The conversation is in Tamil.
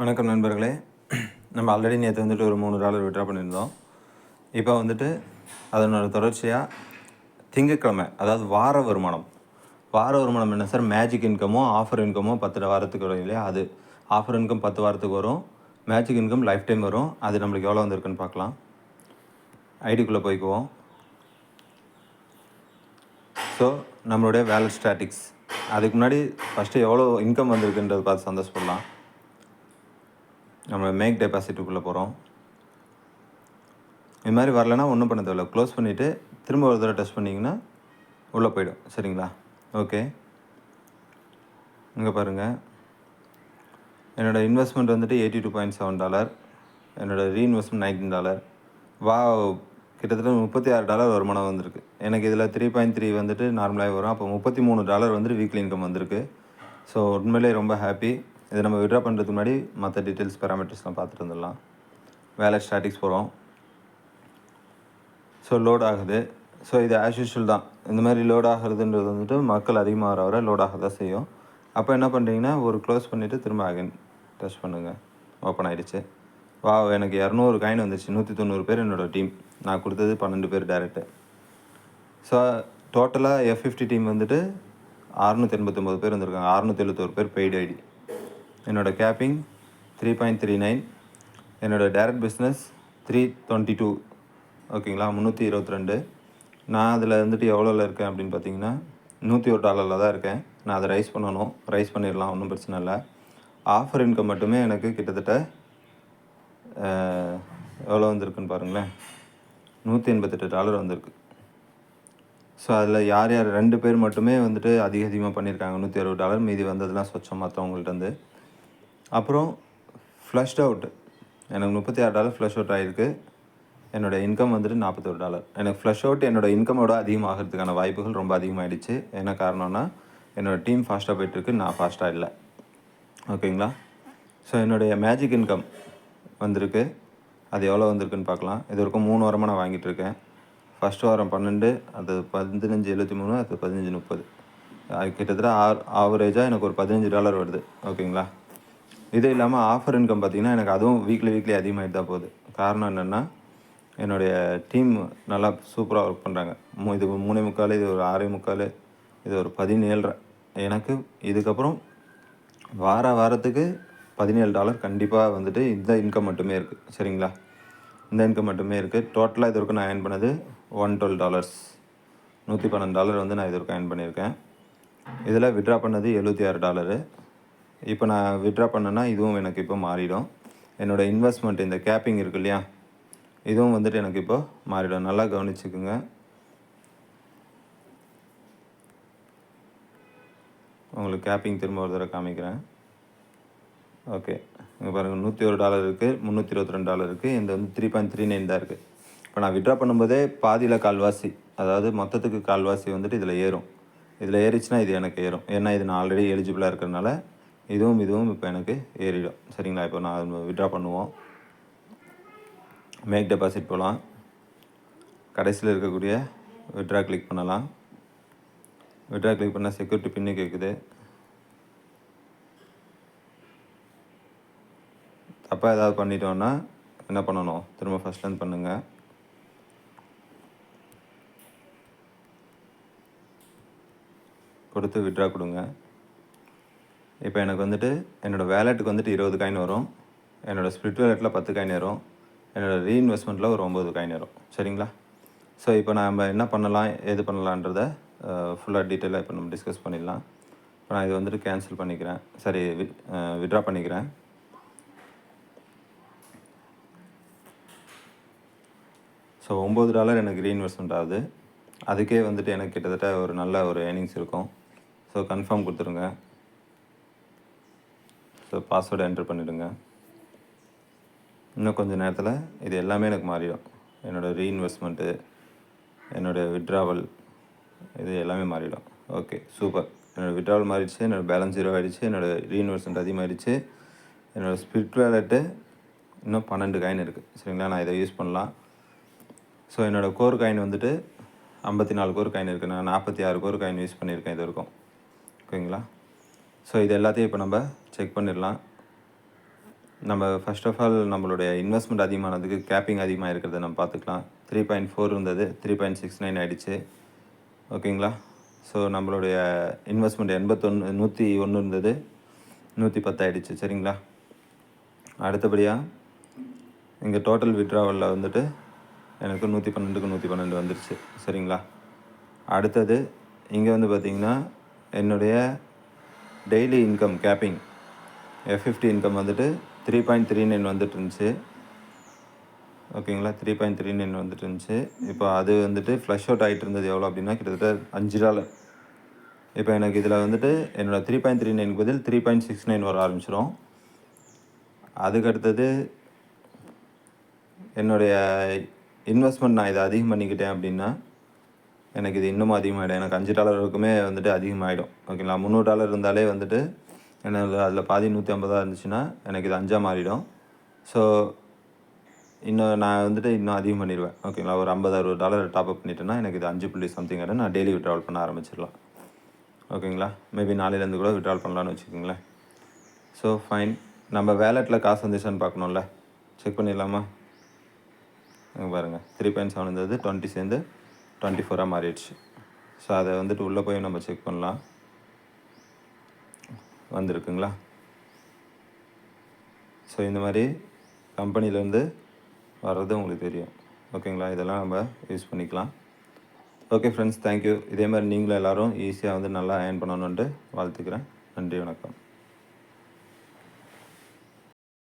வணக்கம் நண்பர்களே. நம்ம ஆல்ரெடி நேற்று வந்துட்டு ஒரு மூணு டாலர் விட்ரா பண்ணியிருந்தோம். இப்போ வந்துட்டு அதனோட தொடர்ச்சியாக திங்கட்கிழமை அதாவது வார வருமானம். வார வருமானம் என்ன சார்? மேஜிக் இன்கமோ ஆஃபர் இன்கமோ பத்து வாரத்துக்கு வரும் இல்லையா? அது ஆஃபர் இன்கம் பத்து வாரத்துக்கு வரும். மேஜிக் இன்கம் லைஃப் டைம் வரும். அது நம்மளுக்கு எவ்வளோ வந்திருக்குன்னு பார்க்கலாம். ஐடிக்குள்ளே போய்க்குவோம். ஸோ நம்மளுடைய வேலட் ஸ்டாட்டிக்ஸ் அதுக்கு முன்னாடி ஃபஸ்ட்டு எவ்வளோ இன்கம் வந்திருக்குன்றது பார்த்து சந்தோஷப்படலாம். நம்ம மேக் டெபாசிட்டுக்குள்ளே போகிறோம் இது மாதிரி வரலன்னா ஒன்றும் பண்ண தேவையில்ல. க்ளோஸ் பண்ணிவிட்டு திரும்ப ஒரு தடவை டெஸ்ட் பண்ணிங்கன்னா உள்ளே போயிடும். சரிங்களா? ஓகே இங்கே பாருங்கள் என்னோடய இன்வெஸ்ட்மெண்ட் வந்துட்டு eighty two point seven dollar என்னோடய ரீஇன்வெஸ்ட்மெண்ட் நைன்டீன் டாலர் வா கிட்டத்தட்ட முப்பத்தி ஆறு டாலர் வருமானம் வந்திருக்கு. எனக்கு இதில் த்ரீ பாயிண்ட் த்ரீ வந்துட்டு நார்மலாகவே வரும். அப்போ முப்பத்தி மூணு டாலர் வந்துட்டு வீக்லி இன்கம் வந்திருக்கு. ஸோ உண்மையிலே ரொம்ப ஹாப்பி இதை நம்ம விட்ரா பண்ணுறதுக்கு முன்னாடி மற்ற டீட்டெயில்ஸ் பேராமீட்டர்ஸ்லாம் பார்த்துட்டு வந்துடலாம். வேலை ஸ்டாட்டிக்ஸ் போகிறோம் ஸோ லோட் ஆகுது. ஸோ இது ஆஸ் யூஷுவல் தான். இந்த மாதிரி லோட் ஆகுறதுன்றது வந்துட்டு மக்கள் அதிகமாக வர வர லோட் ஆக தான் செய்யும். அப்போ என்ன பண்ணுறீங்கன்னா ஒரு க்ளோஸ் பண்ணிவிட்டு திரும்ப அகைன் டச் பண்ணுங்கள் ஓப்பன் ஆகிடுச்சு வா எனக்கு இரநூறு காயின் வந்துச்சு நூற்றி தொண்ணூறு பேர் என்னோடய டீம் நான் கொடுத்தது பன்னெண்டு பேர் டேரெக்டு ஸோ டோட்டலாக எஃப் ஃபிஃப்டி டீம் வந்துட்டு அறுநூற்றி எண்பத்தொம்போது பேர் வந்திருக்காங்க. அறுநூற்றி எழுபத்தோரு பேர் பெய்டு ஐடி என்னோடய capping three point three nine என்னோடய direct business three twenty two ஓகேங்களா முந்நூற்றி இருபத்தி ரெண்டு. நான் அதில் வந்துட்டு எவ்வளோவில் இருக்கேன் அப்படின்னு பார்த்தீங்கன்னா நூற்றி ஒரு டாலரில் தான் இருக்கேன். நான் அதை ரைஸ் பண்ணணும். ரைஸ் பண்ணிடலாம் ஒன்றும் பிரச்சனை இல்லை. ஆஃபர் இன்கம் மட்டுமே எனக்கு கிட்டத்தட்ட எவ்வளோ வந்திருக்குன்னு பாருங்களேன். நூற்றி எண்பத்தெட்டு டாலர் வந்திருக்கு. ஸோ அதில் யார் யார் ரெண்டு பேர் மட்டுமே வந்துட்டு அதிக அதிகமாக பண்ணியிருக்காங்க நூற்றி அறுபது டாலர் மீதி வந்ததுலாம் சொச்சம் மற்றவங்கள்ட்டேருந்து அப்புறம் ஃப்ளஷ்ட் அவுட் எனக்கு முப்பத்தி ஆறு டாலர் ஃப்ளஷ் அவுட் ஆகிருக்கு என்னோடய இன்கம் வந்துட்டு நாற்பத்தொரு டாலர் எனக்கு ஃப்ளஷ் அவுட் என்னோடய இன்கமோட அதிகமாகிறதுக்கான வாய்ப்புகள் ரொம்ப அதிகமாகிடுச்சு என்ன காரணம்னா என்னோடய டீம் ஃபாஸ்ட்டாக போயிட்டுருக்கு. நான் ஃபாஸ்ட்டாக இல்லை. ஓகேங்களா ஸோ என்னுடைய மேஜிக் இன்கம் வந்திருக்கு. அது எவ்வளோ வந்திருக்குன்னு பார்க்கலாம். இது வரைக்கும் மூணு வாரமாக நான் வாங்கிட்டுருக்கேன் ஃபஸ்ட் வாரம் பன்னெண்டு அது பதினஞ்சு எழுபத்தி மூணு அது பதினஞ்சு முப்பது. அது கிட்டத்தட்ட ஆர் ஆவரேஜாக எனக்கு ஒரு பதினஞ்சு டாலர் வருது. ஓகேங்களா இது இல்லாமல் ஆஃபர் இன்கம் பார்த்திங்கன்னா எனக்கு அதுவும் வீக்லி வீக்லி அதிகமாகிட்டு தான் போகுது. காரணம் என்னென்னா என்னுடைய டீம் நல்லா சூப்பராக ஒர்க் பண்ணுறாங்க மூ இது மூணே முக்கால் இது ஒரு ஆறே முக்கால் இது ஒரு பதினேழரை. எனக்கு இதுக்கப்புறம் வார வாரத்துக்கு பதினேழு டாலர் கண்டிப்பாக வந்துட்டு இந்த இன்கம் மட்டுமே இருக்குது சரிங்களா? இந்த இன்கம் மட்டுமே இருக்குது டோட்டலாக இது வரைக்கும் நான் ஏர்ன் பண்ணது ஒன் டுவெல் டாலர்ஸ் நூற்றி பன்னெண்டு டாலர் வந்து நான் இது வரைக்கும் ஏர்ன் பண்ணியிருக்கேன். இதில் விட்ரா பண்ணது எழுபத்தி ஆறு டாலரு இப்போ நான் விட்ரா பண்ணேன்னா இதுவும் எனக்கு இப்போ மாறிடும். என்னோடய இன்வெஸ்ட்மெண்ட் இந்த கேப்பிங் இருக்கு இல்லையா? இதுவும் வந்துட்டு எனக்கு இப்போ மாறிடும். நல்லா கவனிச்சுக்குங்க. உங்களுக்கு கேப்பிங் திரும்ப ஒரு தடவை காமிக்கிறேன். ஓகே இங்கே பாருங்கள் நூற்றி ஒரு டாலர் இருக்குது முந்நூற்றி இருபத்தி ரெண்டு டாலர் இருக்குது இந்த வந்து த்ரீ பாயிண்ட் த்ரீ நைன் தான் இருக்குது இப்போ நான் விட்ரா பண்ணும்போதே பாதியில் கால்வாசி அதாவது மொத்தத்துக்கு கால்வாசி வந்துட்டு இதில் ஏறும். இதில் ஏறிச்சுன்னா இது எனக்கு ஏறும். ஏன்னா இது நான் ஆல்ரெடி எலிஜிபிளாக இருக்கிறதுனால இதுவும் இதுவும் இப்போ எனக்கு ஏறிடும். சரிங்களா? இப்போ நான் விட்ரா பண்ணுவோம். மேக் டெபாசிட் போகலாம் கடைசியில் இருக்கக்கூடிய விட்ரா கிளிக் பண்ணலாம். விட்ரா கிளிக் பண்ணால் செக்யூரிட்டி பின்னு கேட்குது தப்பாக ஏதாவது பண்ணிட்டோன்னா என்ன பண்ணணும்? திரும்ப ஃபஸ்ட்லேருந்து பண்ணுங்கள் கொடுத்து விட்ரா கொடுங்க. இப்போ எனக்கு வந்துட்டு என்னோடய வேலெட்டுக்கு வந்துட்டு இருபது காயின் வரும். என்னோடய ஸ்பிரிட் வேலெட்டில் பத்து காயின் வரும். என்னோடய ரீஇன்வெஸ்ட்மெண்ட்டில் ஒரு ஒம்பது காயின் வரும். சரிங்களா? ஸோ இப்போ நம்ம என்ன பண்ணலாம்? ஏது பண்ணலான்றத ஃபுல்லாக டீட்டெயிலாக இப்போ நம்ம டிஸ்கஸ் பண்ணிடலாம். இப்போ நான் இது வந்துட்டு கேன்சல் பண்ணிக்கிறேன். சரி விட்ரா பண்ணிக்கிறேன். ஸோ ஒம்பது டாலர் எனக்கு ரீஇன்வெஸ்ட்மெண்ட் ஆகுது. அதுக்கே வந்துட்டு எனக்கு கிட்டத்தட்ட ஒரு நல்ல ஒரு ஏர்னிங்ஸ் இருக்கும். ஸோ கன்ஃபார்ம் கொடுத்துருங்க. ஸோ பாஸ்வேர்டு என்டர் பண்ணிவிடுங்க இன்னும் கொஞ்சம் நேரத்தில் இது எல்லாமே எனக்கு மாறிடும். என்னோடய ரீஇன்வெஸ்ட்மெண்ட்டு என்னோடய விட்ராவல் இது எல்லாமே மாறிடும். ஓகே சூப்பர் என்னோடய விட்ராவல் மாறிடுச்சு என்னோடய பேலன்ஸ் ஜீரோ ஆகிடுச்சு என்னோடய ரீஇன்வெஸ்ட்மெண்ட் அதிகமாகிடுச்சு என்னோடய ஸ்பிரிட் வேலெட்டு இன்னும் பன்னெண்டு காயின் இருக்குது சரிங்களா? நான் இதை யூஸ் பண்ணலாம். ஸோ என்னோடய கோர் காயின் வந்துட்டு ஐம்பத்தி நாலு கோர் காயின் இருக்குது நான் நாற்பத்தி ஆறு கோர் காயின் யூஸ் பண்ணியிருக்கேன் இது வரைக்கும். ஓகேங்களா ஸோ இது எல்லாத்தையும் இப்போ நம்ம செக் பண்ணிடலாம். நம்ம ஃபர்ஸ்ட் ஆஃப் ஆல் நம்மளுடைய இன்வெஸ்ட்மெண்ட் அதிகமானதுக்கு கேப்பிங் அதிகமாக இருக்கிறத நம்ம பார்த்துக்கலாம். த்ரீ பாயிண்ட் ஃபோர் இருந்தது த்ரீ பாயிண்ட் சிக்ஸ் நைன் ஆகிடுச்சு ஓகேங்களா ஸோ நம்மளுடைய இன்வெஸ்ட்மெண்ட் எண்பத்தொன்று நூற்றி ஒன்று இருந்தது நூற்றி பத்தாயிடுச்சு சரிங்களா? அடுத்தபடியாக இங்கே டோட்டல் விட்ராவலில் வந்துட்டு எனக்கு நூற்றி பன்னெண்டுக்கு நூற்றி பன்னெண்டு வந்துருச்சு. சரிங்களா? அடுத்தது இங்கே வந்து பார்த்திங்கன்னா என்னுடைய daily income capping F fifty income வந்துட்டு த்ரீ பாயிண்ட் த்ரீ நைன் வந்துட்டு இருந்துச்சு ஓகேங்களா? த்ரீ பாயிண்ட் த்ரீ நைன் வந்துட்டு இருந்துச்சு இப்போ அது வந்துட்டு ஃப்ளஷ் அவுட் ஆகிட்டு இருந்தது எவ்வளோ அப்படின்னா கிட்டத்தட்ட அஞ்சு டாலர். இப்போ எனக்கு இதில் வந்துட்டு என்னோடய த்ரீ பாயிண்ட் த்ரீ நைன் பதில் த்ரீ பாயிண்ட் சிக்ஸ் நைன் வர ஆரம்பிச்சிடும் அதுக்கடுத்தது என்னுடைய இன்வெஸ்ட்மெண்ட் நான் இதை அதிகம் பண்ணிக்கிட்டேன் அப்படின்னா எனக்கு இது இன்னமும் அதிகமாகிடும் எனக்கு அஞ்சு டாலர் வரைக்குமே வந்துட்டு அதிகமாகிடும் ஓகேங்களா? முந்நூறு டாலர் இருந்தாலே வந்துட்டு எனக்கு அதில் பாதி நூற்றி ஐம்பதாக இருந்துச்சுன்னா எனக்கு இது அஞ்சாக மாறிடும். ஸோ இன்னும் நான் வந்துட்டு இன்னும் அதிகம் பண்ணிடுவேன். ஓகேங்களா? ஒரு ஐம்பது அறுபது டாலர் டாப் அப் பண்ணிட்டேன்னா எனக்கு இது அஞ்சு புள்ளி சம்திங் ஆகிடும் நான் டெய்லி விட்ராவல் பண்ண ஆரம்பிச்சிடலாம். ஓகேங்களா? மேபி நாளையிலேருந்து கூட விட்ராவல் பண்ணலான்னு வச்சுக்கோங்களேன். ஸோ ஃபைன் நம்ம வேலெட்டில் காசு வந்துச்சான்னு பார்க்கணும்ல. செக் பண்ணிடலாமா? பாருங்கள் த்ரீ பாயிண்ட் செவன் இருந்தது டுவெண்ட்டி சேர்ந்து டுவெண்ட்டி ஃபோராக மாறிடுச்சு. ஸோ அதை வந்துட்டு உள்ளே போய் நம்ம செக் பண்ணலாம். வந்திருக்குங்களா? ஸோ இந்த மாதிரி கம்பெனிலேருந்து வர்றது உங்களுக்கு தெரியும். ஓகேங்களா? இதெல்லாம் நம்ம யூஸ் பண்ணிக்கலாம். ஓகே ஃப்ரெண்ட்ஸ் தேங்க்யூ இதே மாதிரி நீங்களும் எல்லோரும் ஈஸியாக வந்து நல்லா அயன் பண்ணணுன்ட்டு வாழ்த்துக்கிறேன். நன்றி வணக்கம்.